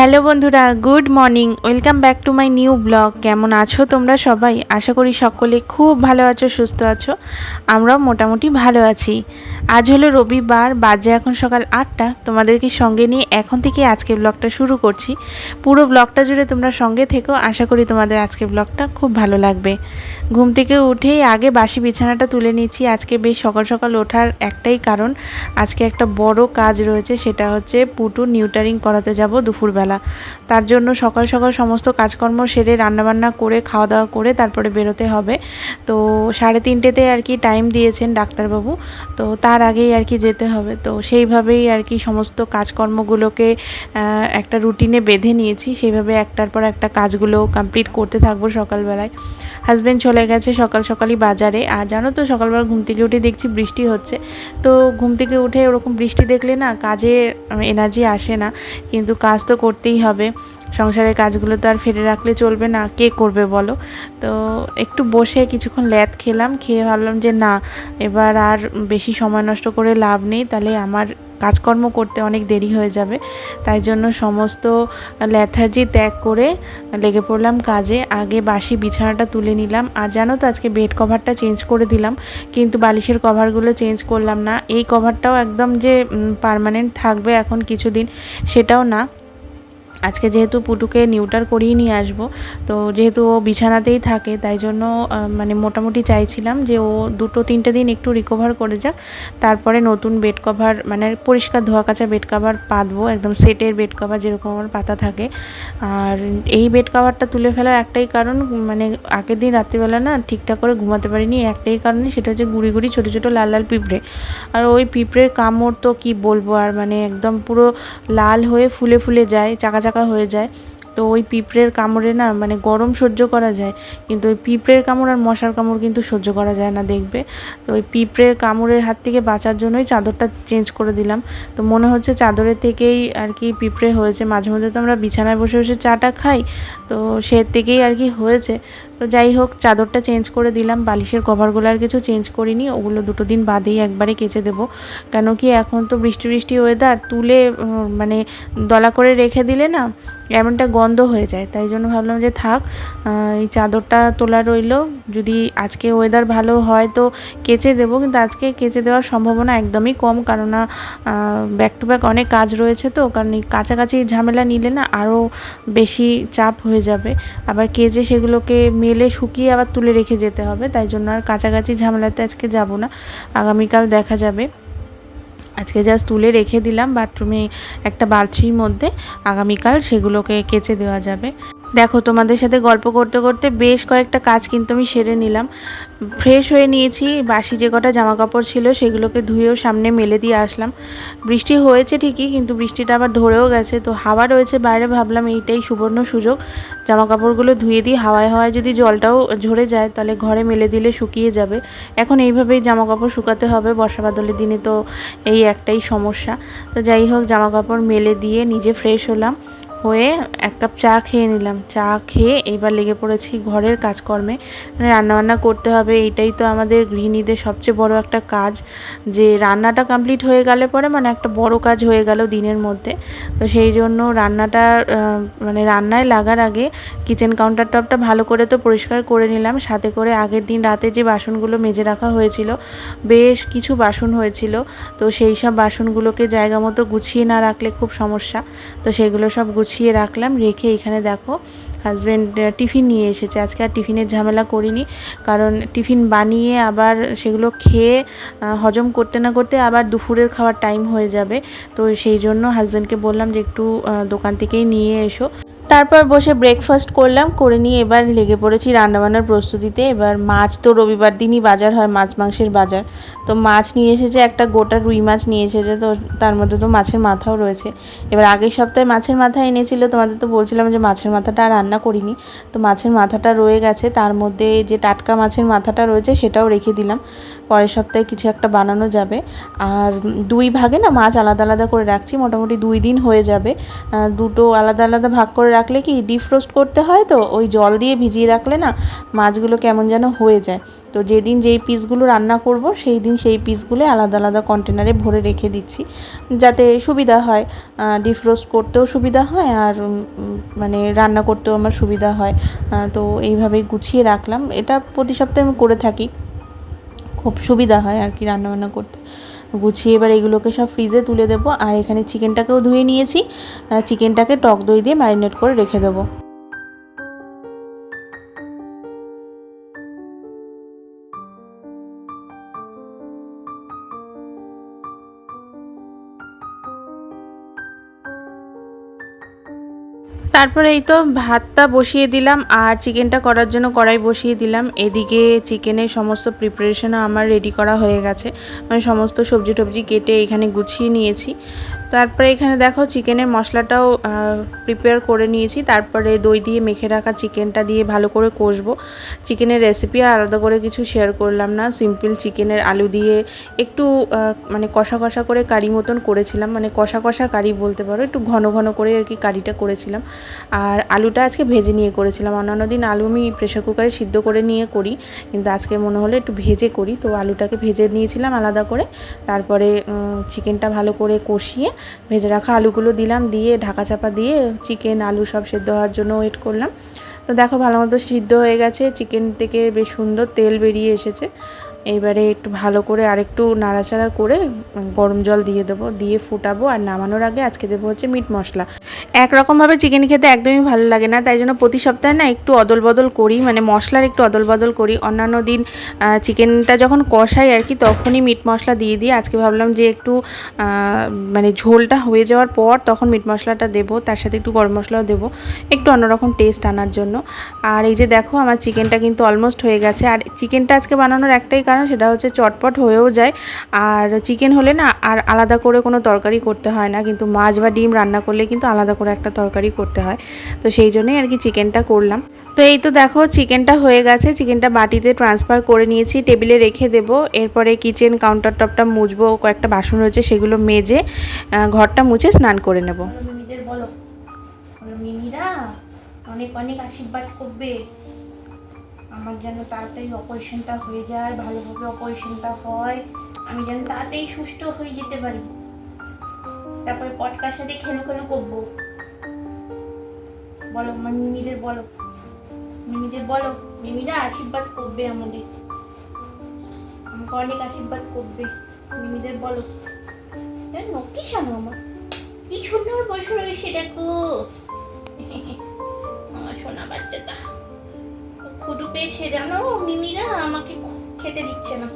Hello বন্ধুরা, good morning. Welcome back to my new blog. কেমন আছো তোমরা সবাই? আশা করি সকলে খুব ভালো আছো, সুস্থ আছো। আমরাও মোটামুটি ভালো আছি। আজ হলো রবিবার, বাজে এখন সকাল আটটা। তোমাদেরকে সঙ্গে নিয়ে এখন থেকে আজকে ব্লগটা শুরু করছি। পুরো ব্লগটা জুড়ে তোমরা সঙ্গে থেকো। আশা করি তোমাদের আজকে ব্লগটা খুব ভালো লাগবে। ঘুম থেকে উঠেই আগে বাসি বিছানাটা তুলে নিচ্ছি আজকে বেশ সকাল সকাল ওঠার একটাই কারণ, আজকে একটা বড় কাজ রয়েছে, সেটা হচ্ছে পুটু নিউটারিং করাতে যাব দুপুরবেলা। তার জন্য সকাল সকাল সমস্ত কাজকর্ম সেরে রান্নাবান্না করে খাওয়া দাওয়া করে তারপরে বেরোতে হবে। তো সাড়ে তিনটেতে আর কি টাইম দিয়েছেন ডাক্তারবাবু। তো তার আগেই আর কি যেতে হবে। তো সেইভাবেই আর কি সমস্ত কাজকর্মগুলোকে একটা রুটিনে বেঁধে নিয়েছি। সেইভাবে একটার পর একটা কাজগুলো কমপ্লিট করতে থাকব সকালবেলায়। হাজব্যান্ড চলে গেছে সকাল সকালই বাজারে। আর জানো তো, সকালবেলা ঘুম থেকে উঠে দেখছি বৃষ্টি হচ্ছে। তো ঘুম থেকে উঠে ওরকম বৃষ্টি দেখলে না কাজে এনার্জি আসে না। কিন্তু কাজ তো করতেই হবে। সংসারের কাজগুলো তো আর ফেলে রাখলে চলবে না। কে করবে বলো? তো একটু বসে কিছুক্ষণ ল্যাদ খেলাম, খেয়ে ভাবলাম যে না, এবার আর বেশি সময় নষ্ট করে লাভ নেই, তাহলে আমার কাজকর্ম করতে অনেক দেরি হয়ে যাবে। তাই জন্য সমস্ত ল্যাথার্জি ত্যাগ করে লেগে পড়লাম কাজে, আগে বাসি বিছানাটা তুলে নিলাম। আর জানো তো, আজকে বেড কভারটা চেঞ্জ করে দিলাম, কিন্তু বালিশের কভারগুলো চেঞ্জ করলাম না। এই কভারটাও একদম যে পারমানেন্ট থাকবে এখন কিছুদিন, সেটাও না। আজকে যেহেতু পুটুকে নিউটার করিয়ে নিয়ে আসব, তো যেহেতু ও বিছানাতেই থাকে, তাই জন্য মানে মোটামুটি চাইছিলাম যে ও দুটো তিনটে দিন একটু রিকভার করে যাক। তারপরে নতুন বেড কভার মানে পরিষ্কার ধোয়া কাচা বেড কভার পাতবো, একদম সেটের বেড কভার যেরকম আমার পাতা থাকে। আর এই বেড কভারটা তুলে ফেলার একটাই কারণ মানে আগের দিন রাত্রিবেলা না ঠিকঠাক করে ঘুমাতে পারিনি একটাই কারণে সেটা হচ্ছে গুড়ি গুড়ি ছোটো ছোটো লাল লাল পিঁপড়ে। আর ওই পিঁপড়ের কামড় তো কি বলব, আর মানে একদম পুরো লাল হয়ে ফুলে ফুলে যায় চাকা চাকা হয়ে যায়। তো ওই পিঁপড়ের কামড়ে না মানে গরম সহ্য করা যায়। কিন্তু ওই পিঁপড়ের কামড় আর মশার কামড় কিন্তু সহ্য করা যায় না দেখবে। তো ওই পিঁপড়ের কামড়ের হাত থেকে বাঁচার জন্যই চাদরটা চেঞ্জ করে দিলাম। তো মনে হচ্ছে চাদরের থেকেই আর কি পিঁপড়ে হয়েছে। মাঝে মধ্যে তো আমরা বিছানায় বসে বসে চাটা খাই। তো সে থেকেই আর কি হয়েছে। তো যাই হোক, চাদরটা চেঞ্জ করে দিলাম। বালিশের কভারগুলো আর কিছু চেঞ্জ করিনি। ওগুলো দুটো দিন বাদেই একবারে কেচে দেবো। কেন কি এখন তো বৃষ্টি বৃষ্টি ওয়েদার তুলে মানে দলা করে রেখে দিলে না এমনটা গন্ধ হয়ে যায়। তাই জন্য ভাবলাম যে থাক এই চাদরটা তোলা রইল। যদি আজকে ওয়েদার ভালো হয় তো কেচে দেবো, কিন্তু আজকে কেচে দেওয়ার সম্ভাবনা একদমই কম। কেননা ব্যাক টু ব্যাক অনেক কাজ রয়েছে তো, কারণ এই কাছাকাছি ঝামেলা নিলে না আরও বেশি চাপ হয়ে যাবে। আবার কেজে সেগুলোকে মেলে শুকিয়ে আবার তুলে রেখে যেতে হবে, তাই জন্য আর কাছাকাছি ঝামেলাতে আজকে যাব না। আগামীকাল দেখা যাবে। আজকে জাস্ট তুলে রেখে দিলাম, বাথরুমে একটা বালছির মধ্যে। আগামীকাল সেগুলোকে কেচে দেওয়া যাবে। দেখো, তোমাদের সাথে গল্প করতে করতে বেশ কয়েকটা কাজ কিন্তু আমি সেরে নিলাম। ফ্রেশ হয়ে নিয়েছি, বাসি যে কটা জামা কাপড় ছিল সেগুলোকে ধুয়েও সামনে মেলে দিয়ে আসলাম। বৃষ্টি হয়েছে ঠিকই, কিন্তু বৃষ্টিটা আবার ধরেও গেছে। তো হাওয়া রয়েছে বাইরে, ভাবলাম এইটাই সুবর্ণ সুযোগ। জামা কাপড়গুলো ধুয়ে দিই, হাওয়ায় হাওয়ায় যদি জলটাও ঝরে যায়, তাহলে ঘরে মেলে দিলে শুকিয়ে যাবে। এখন এইভাবেই জামা কাপড় শুকাতে হবে, বর্ষা বাদলের দিনে তো এই একটাই সমস্যা। তো যাই হোক জামা কাপড় মেলে দিয়ে নিজে ফ্রেশ হলাম। হয়ে এক কাপ চা খেয়ে নিলাম। চা খেয়ে এবার লেগে পড়েছি ঘরের কাজকর্মে। মানে রান্নাবান্না করতে হবে, এটাই তো আমাদের গৃহিণীদের সবচেয়ে বড় একটা কাজ। যে রান্নাটা কমপ্লিট হয়ে গেলে পরে মানে একটা বড় কাজ হয়ে গেল দিনের মধ্যে। তো সেই জন্য রান্নাটা মানে রান্নায় লাগার আগে কিচেন কাউন্টার টপটা ভালো করে তো পরিষ্কার করে নিলাম। সাথে করে আগের দিন রাতে যে বাসনগুলো মেজে রাখা হয়েছিল, বেশ কিছু বাসন হয়েছিল। তো সেই সব বাসনগুলোকে জায়গা মতো গুছিয়ে না রাখলে খুব সমস্যা। তো সেগুলো সব গুছিয়ে রাখলাম, রেখে এখানে দেখো হাজব্যান্ড টিফিন নিয়ে এসেছে। আজকে আর টিফিনের ঝামেলা করিনি, কারণ টিফিন বানিয়ে আবার সেগুলো খেয়ে হজম করতে না করতে আবার দুপুরের খাওয়ার টাইম হয়ে যাবে। তো সেই জন্য হাজব্যান্ডকে বললাম যে একটু দোকান থেকেই নিয়ে এসো। তারপর বসে ব্রেকফাস্ট করলাম, করে নিয়ে এবার লেগে পড়েছি রান্নাবান্নার প্রস্তুতিতে। এবার মাছ তো রবিবার দিনই বাজার হয়, মাছ মাংসের বাজার। তো মাছ নিয়ে এসেছে, একটা গোটা রুই মাছ নিয়ে এসেছে, তো তার মধ্যে তো মাছের মাথাও রয়েছে। এবার আগের সপ্তাহে মাছের মাথা এনেছিল, তোমাদের তো বলছিলাম যে মাছের মাথাটা রান্না করিনি। তো মাছের মাথাটা রয়ে গেছে, তার মধ্যে যে টাটকা মাছের মাথাটা রয়েছে, সেটাও রেখে দিলাম। পরের সপ্তাহে কিছু একটা বানানো যাবে। আর দুই ভাগে না মাছ আলাদা আলাদা করে রাখছি, মোটামুটি দুই দিন হয়ে যাবে। দুটো আলাদা আলাদা ভাগ করে রাখলে কি ডিফ্রোস্ট করতে হয় তো? ওই জল দিয়ে ভিজিয়ে রাখলে না মাছগুলো কেমন যেন হয়ে যায়। তো যেদিন যেই পিসগুলো রান্না করব, সেই দিন সেই পিসগুলো আলাদা আলাদা কন্টেনারে ভরে রেখে দিচ্ছি। যাতে সুবিধা হয়। ডিফ্রোস্ট করতেও সুবিধা হয় আর মানে রান্না করতেও আমার সুবিধা হয়। তো এইভাবেই গুছিয়ে রাখলাম। এটা প্রতি সপ্তাহে আমি করে থাকি। খুব সুবিধা হয় আর কি রান্নাবান্না করতে। গুছিয়ে এবার এগুলোকে সব ফ্রিজে তুলে দেবো। আর এখানে চিকেনটাকেও ধুয়ে নিয়েছি। চিকেনটাকে টক দই দিয়ে ম্যারিনেট করে রেখে দেবো। তারপরে এই তো ভাতটা বসিয়ে দিলাম আর চিকেনটা করার জন্য কড়াই বসিয়ে দিলাম। এদিকে চিকেনের সমস্ত প্রিপারেশনও আমার রেডি করা হয়ে গেছে। মানে সমস্ত সবজি টবজি কেটে এখানে গুছিয়ে নিয়েছি। তারপরে এখানে দেখো চিকেনের মশলাটাও প্রিপেয়ার করে নিয়েছি। তারপরে দই দিয়ে মেখে রাখা চিকেনটা দিয়ে ভালো করে কষবো। চিকেনের রেসিপি আর আলাদা করে কিছু শেয়ার করলাম না। সিম্পল চিকেনের আলু দিয়ে একটু মানে কষা কষা করে কারি মতন করেছিলাম। মানে কষা কষা কারি বলতে পারো, একটু ঘন ঘন করে আর কি কারিটা করেছিলাম। আর আলুটা আজকে ভেজে নিয়ে করেছিলাম। অন্যান্য দিন আলু আমি প্রেশার কুকারে সিদ্ধ করে নিয়ে করি, কিন্তু আজকে মনে হলো একটু ভেজে করি। তো আলুটাকে ভেজে নিয়েছিলাম আলাদা করে। তারপরে চিকেনটা ভালো করে কষিয়ে ভেজে রাখা আলুগুলো দিলাম, দিয়ে ঢাকা চাপা দিয়ে চিকেন আলু সব সেদ্ধ হওয়ার জন্য ওয়েট করলাম। তো দেখো ভালো মতো সিদ্ধ হয়ে গেছে। চিকেন থেকে বেশ সুন্দর তেল বেরিয়ে এসেছে। এইবারে একটু ভালো করে আরেকটু নাড়াচাড়া করে গরম জল দিয়ে দেবো, দিয়ে ফুটাবো আর নামানোর আগে আজকে দেবো হচ্ছে মিট মশলা। একরকমভাবে চিকেন খেতে একদমই ভালো লাগে না, তাই জন্য প্রতি সপ্তাহে না একটু অদল বদল করি মানে মশলার একটু অদল বদল করি। অন্যান্য দিন চিকেনটা যখন কষাই আর কি, তখনই মিট মশলা দিয়ে দিই আজকে ভাবলাম যে একটু মানে ঝোলটা হয়ে যাওয়ার পর তখন মিট মশলাটা দেবো, তার সাথে একটু গরম মশলাও দেবো, একটু অন্যরকম টেস্ট আনার জন্য। আর এই যে দেখো, আমার চিকেনটা কিন্তু অলমোস্ট হয়ে গেছে, আর চিকেনটা আজকে বানানোর একটাই কারণ সেটা হচ্ছে চটপট হয়েও যায়। আর চিকেন হলে না আর আলাদা করে কোনো তরকারি করতে হয় না। কিন্তু মাছ বা ডিম রান্না করলে কিন্তু আলাদা করে একটা তরকারি করতে হয়। তো সেই জন্যই আর কি চিকেনটা করলাম। তো এই তো দেখো চিকেনটা হয়ে গেছে। চিকেনটা বাটিতে ট্রান্সফার করে নিয়েছি। টেবিলে রেখে দেবো। এরপরে কিচেন কাউন্টার টপটা মুছবো। কয়েকটা বাসন রয়েছে, সেগুলো মেজে ঘরটা মুছে স্নান করে নেব। অনেক অনেক আশীর্বাদ করবে। আমার যেন তাড়াতাড়ি অপারেশনটা হয়ে যায়, ভালোভাবে অপারেশনটা হয়, আমি যেন তাড়াতাড়ি সুস্থ হয়ে যেতে পারি। তারপরে পটকার সাথে খেলু খেলু করব। বলো, আমার মিমিদের বলো। মিমিদের বলো, মিমিরা আশীর্বাদ করবে আমাদের। আমাকে অনেক আশীর্বাদ করবে। মিমিদের বলো। জানো আমার। কি সুন্দর বসে রয়েছে দেখো। পেয়েছে জানো? মিমিরা আমাকে খেতে দিচ্ছে না।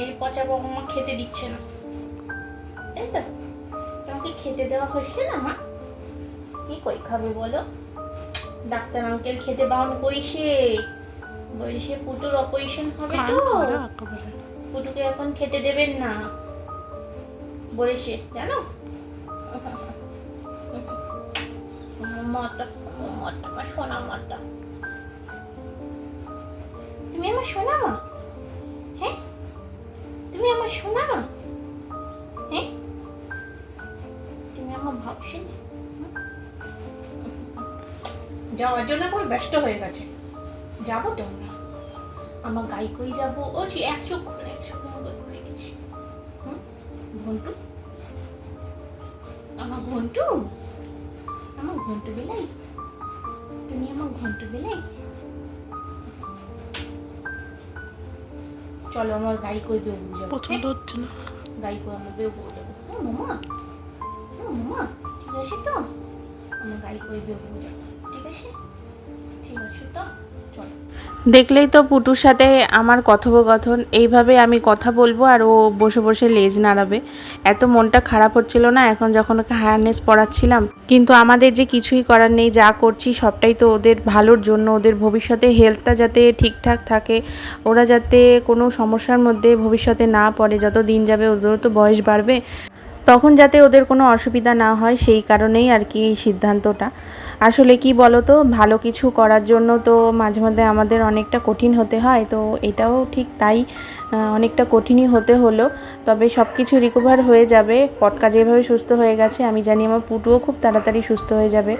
এই পচা বাবা মা খেতে দিচ্ছে না। তাই তো? তোমাকে খেতে দেওয়া হচ্ছে না মা? কি কই খাবে বলো? ডাক্তার আঙ্কেল খেতে বারণ কইছে। বলছে পুটুর অপারেশন হবে তো। পুটুকে এখন খেতে দেবেন না। বলেছে জানো? মাটা আমার সোনা মাটা তুমি আমার সোনা? মা হ্যাঁ? তুমি আমার সোনা? মা হ্যাঁ? তুমি আমার ভাবছি যাওয়ার জন্য এখন ব্যস্ত হয়ে গেছে। যাব তো আমরা গাই কই যাব? ও যে এক চোখ করে এক চোখ করে গেছি? ঘন্টু? আমার ঘন্টু? আমার ঘন্টু বেলাই তুমি আমার ঘন্টু বেলাই চলো আমার গাই কই বেবু যাব পছন্দ হচ্ছে না। গাই কই আমার বেবু যাব হ্যাঁ মামা হ্যাঁ মামা ঠিক আছে তো? আমার গাই কই বেবু যাব ঠিক আছে? ঠিক আছে তো? দেখলেই তো পুটুর সাথে আমার কথোপকথন। এইভাবে আমি কথা বলব আর ও বসে বসে লেজ নাড়াবে। এত মনটা খারাপ হচ্ছিল না, এখন যখন ওকে হায়ারনেস পড়াচ্ছিলাম, কিন্তু আমাদের যে কিছুই করার নেই, যা করছি, সবটাই তো ওদের ভালোর জন্য, ওদের ভবিষ্যতে হেলথটা যাতে ঠিকঠাক থাকে, ওরা যাতে কোনো সমস্যার মধ্যে ভবিষ্যতে না পড়ে, যত দিন যাবে ওদেরও তো বয়স বাড়বে, তখন যাতে ওদের কোনো অসুবিধা না হয়, সেই কারণেই আর কি এই সিদ্ধান্তটা। আসলে কি বলো তো ভালো কিছু করার জন্য তো মাঝে মধ্যে আমাদের অনেকটা কঠিন হতে হয়, তো এটাও ঠিক তাই অনেকটা কঠিনই হতে হলো। তবে সব কিছু রিকভার হয়ে যাবে, পটকা যেভাবে সুস্থ হয়ে গেছে, আমি জানি আমার পুটুও খুব তাড়াতাড়ি সুস্থ হয়ে যাবে।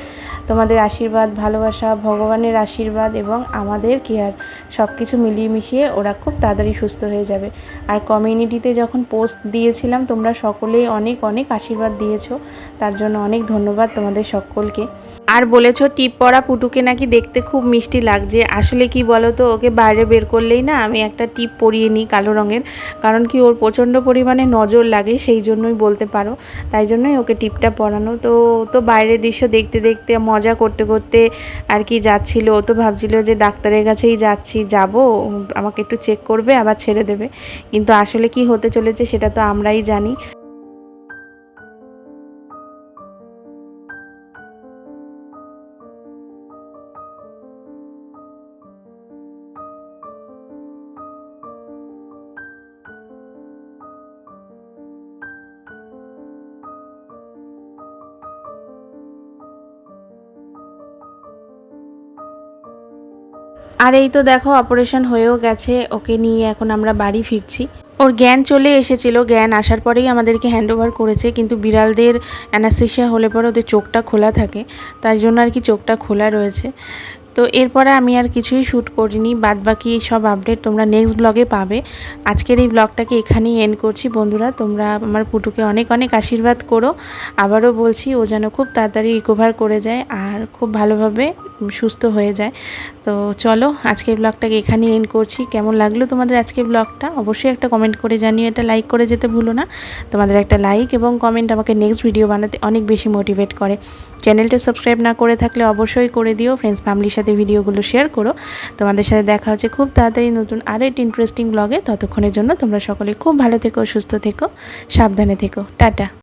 তোমাদের আশীর্বাদ, ভালোবাসা, ভগবানের আশীর্বাদ এবং আমাদের কেয়ার সব কিছু মিলিয়ে মিশিয়ে ওরা খুব তাড়াতাড়ি সুস্থ হয়ে যাবে। আর কমিউনিটিতে যখন পোস্ট দিয়েছিলাম, তোমরা সকলেই অনেক অনেক আশীর্বাদ দিয়েছ, তার জন্য অনেক ধন্যবাদ তোমাদের সকলকে। আর বলেছ, টিপ পরা পুটুকে নাকি দেখতে খুব মিষ্টি লাগছে। আসলে কি বলো তো ওকে বাইরে বের করলেই না আমি একটা টিপ পরিয়ে নিই কালো রঙের, কারণ কি ওর প্রচণ্ড পরিমাণে নজর লাগে, সেই জন্যই বলতে পারো। তাই জন্যই ওকে টিপটা পরানো। তো তো বাইরের দৃশ্য দেখতে দেখতে, মজা করতে করতে আর কি যাচ্ছিল, ও তো ভাবছিল যে ডাক্তারের কাছেই যাচ্ছি, যাব, আমাকে একটু চেক করবে, আবার ছেড়ে দেবে। কিন্তু আসলে কি হতে চলেছে সেটা তো আমরাই জানি। আর এই তো দেখো অপারেশন হয়েও গেছে। ওকে নিয়ে এখন আমরা বাড়ি ফিরছি। ওর জ্ঞান চলে এসেছিল। জ্ঞান আসার পরেই আমাদেরকে হ্যান্ড ওভার করেছে, কিন্তু বিড়ালদের অ্যানাস্থেশিয়া হলে পরে ওদের চোখটা খোলা থাকে। তাই জন্য আর কি চোখটা খোলা রয়েছে। তো এরপরে আমি আর কিছুই শ্যুট করিনি। বাদ বাকি সব আপডেট তোমরা নেক্সট ব্লগে পাবে। আজকের এই ব্লগটাকে এখানেই এন্ড করছি। বন্ধুরা, তোমরা আমার পুটুকে অনেক অনেক আশীর্বাদ করো। আবারও বলছি, ও যেন খুব তাড়াতাড়ি রিকভার করে যায় আর খুব ভালোভাবে সুস্থ হয়ে যায়। তো চলো আজকের ব্লগটাকে এখানেই এন্ড করছি। কেমন লাগল তোমাদের আজকের ব্লগটা? অবশ্যই একটা কমেন্ট করে জানিয়ে এটা লাইক করে যেতে ভুলো না। তোমাদের একটা লাইক এবং কমেন্ট আমাকে নেক্সট ভিডিও বানাতে অনেক বেশি মোটিভেট করে। চ্যানেলটা সাবস্ক্রাইব না করে থাকলে অবশ্যই করে দিও। ফ্রেন্ডস ফ্যামিলির সাথে ভিডিওগুলো শেয়ার করো। তোমাদের সাথে দেখা হচ্ছে খুব তাড়াতাড়ি নতুন আরও একটি ইন্টারেস্টিং ব্লগে ততক্ষণের জন্য তোমরা সকলে খুব ভালো থেকো, সুস্থ থেকো, সাবধানে থেকো। টাটা।